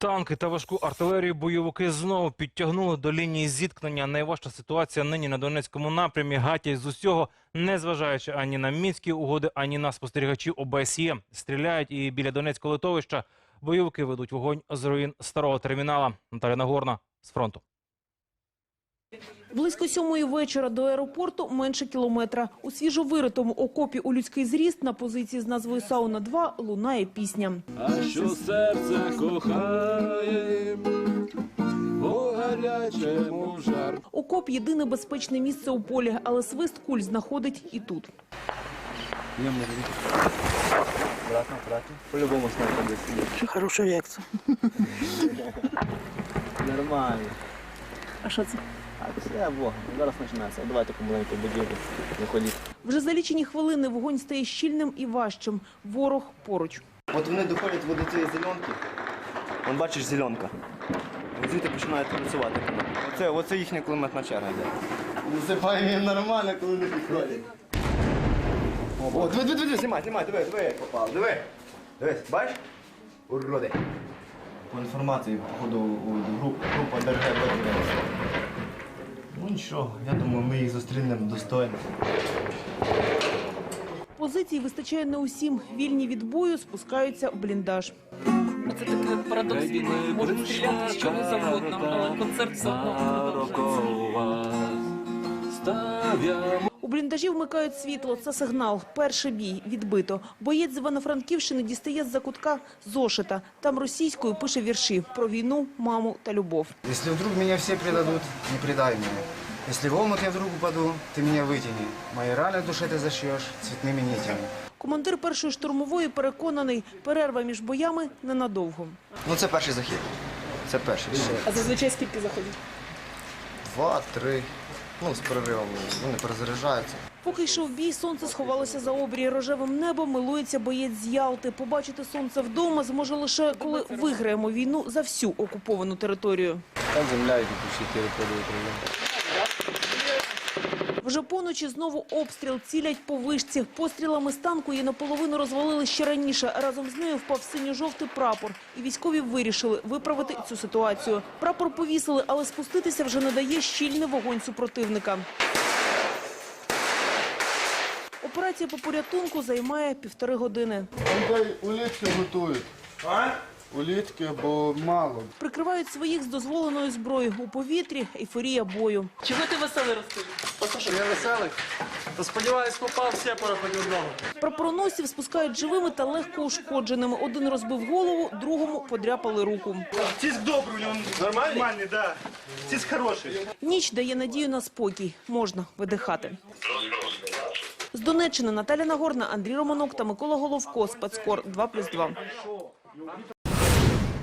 Танки та важку артилерію бойовики знову підтягнули до лінії зіткнення. Найважча ситуація нині на Донецькому напрямі. Гатять з усього, незважаючи ані на мінські угоди, ані на спостерігачів ОБСЄ. Стріляють і біля Донецького литовища. Бойовики ведуть вогонь з руїн старого термінала. Наталя Нагорна з фронту. Близько сьомої вечора до аеропорту менше кілометра. У свіжовиритому окопі у людський зріст на позиції з назвою «Сауна-2» лунає пісня. А що серце кохає, у гарячому жар. Окоп – єдине безпечне місце у полі, але свист куль знаходить і тут. Аккуратно, аккуратно. По-любому снайпер десь. Хороша реакція. Нормально. А що це? А це Бог. Зараз починається. Давайте помаленьку будівлю. Не. Вже за лічені хвилини вогонь стає щільним і важчим. Ворог поруч. От вони доходять до цієї зеленки. Вон бачиш зеленка. От Звідти починають працювати. Оце, оце їхня кулеметна черга йде. Насипаємо їм нормально, коли не підходять. О, диви, диви, диви, знімай, знімай, диви, диви, попав, диви. Дивись, бачиш? Уроди. По інформації, походу, у група ДРГ виявилася. Ну нічого, я думаю, ми їх зустрінемо достойно. Позицій вистачає не усім. Вільні від бою спускаються в бліндаж. Це таке парадокс війни. Можуть стріляти з чого завгодно, але концерт все одно. Став'ямо У бліндажі вмикають світло. Це сигнал. Перший бій. Відбито. Боєць з Івано-Франківщини дістає з-за кутка зошита. Там російською пише вірші про війну, маму та любов. Если вдруг меня все предадут, не предай меня. Если в омут я вдруг упаду, ты меня вытяни. Моей раны в душе ты зашьешь цветными нитями. Командир першої штурмової переконаний, перерва між боями ненадовго. Ну це перший захід. Це перший. Ще А зазвичай скільки заходить? два, три. Ну, з переривом. Вони перезаряджаються. Поки йшов бій, сонце сховалося за обрій рожевим небом, милується боєць з Ялти. Побачити сонце вдома зможе лише коли виграємо війну за всю окуповану територію. Там земля і всі території України. Вже поночі знову обстріл цілять по вишці. Пострілами з танку її наполовину розвалили ще раніше. Разом з нею впав синьо-жовтий прапор. І військові вирішили виправити цю ситуацію. Прапор повісили, але спуститися вже не дає щільний вогонь супротивника. Операція по порятунку займає півтори години. Дай улітки готують. А? Улітки, бо мало. Прикривають своїх з дозволеною зброєю. У повітрі ейфорія бою. Чого ти веселий розкажи? Я веселий. То сподіваюсь, попав сепара хоч одного. Прапороносців спускають живими та легко ушкодженими. Один розбив голову, другому подряпали руку. Тиск добрий, у нього нормальний? Нормальний, да. Тиск хороший. Ніч дає надію на спокій. Можна видихати. З Донеччини Наталя Нагорна, Андрій Романок та Микола Головко. Спецкор 2+,2.